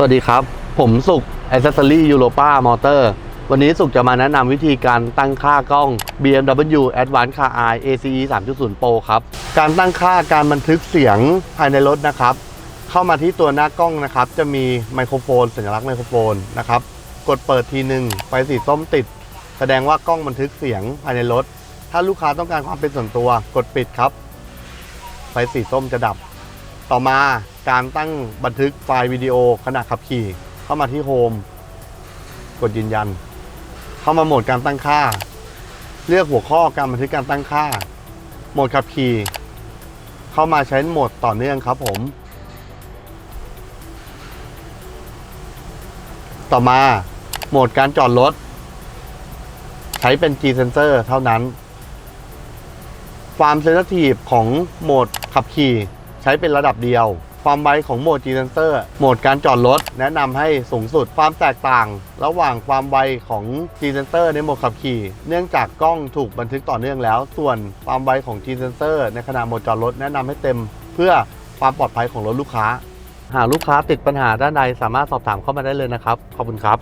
สวัสดีครับ ผมสุข Accessory Europa Motor วันนี้สุขจะมาแนะนำวิธีการตั้งค่ากล้อง BMW Advanced Car Eye ACE 3.0 Pro ครับ การตั้งค่าการบันทึกเสียงภายในรถนะครับ เข้ามาที่ตัวหน้ากล้องนะครับ จะมีไมโครโฟน สัญลักษณ์ไมโครโฟนนะครับ กดเปิดทีหนึ่งไฟสีส้มติด แสดงว่ากล้องบันทึกเสียงภายในรถ ถ้าลูกค้าต้องการความเป็นส่วนตัว กดปิดครับ ไฟสีส้มจะดับ ต่อมาการตั้งบันทึกไฟล์วิดีโอขณะขับขี่ เข้ามาที่โฮมกดยืนยัน เข้ามาโหมดการตั้งค่า เลือกหัวข้อการบันทึกการตั้งค่า โหมดขับขี่ เข้ามาใช้โหมดต่อเนื่องครับผม ต่อมาโหมดการจอดรถ ใช้เป็น G sensor เท่านั้น ความเซนซิทีฟของโหมดขับขี่ ช้เป็นระดับเดียว ความไวของโหมด G Sensor โหมดการจอดรถ แนะนำให้สูงสุดความแตกต่าง ระหว่างความไวของ G Sensor ในโหมดขับขี่ เนื่องจากกล้องถูกบันทึกต่อเนื่องแล้ว ส่วนความไวของ G Sensor ในขณะโหมดจอดรถแนะนำให้เต็ม เพื่อความปลอดภัยของรถลูกค้า หากลูกค้าติดปัญหาด้านใดสามารถสอบถามเข้ามาได้เลยนะครับ ขอบคุณครับ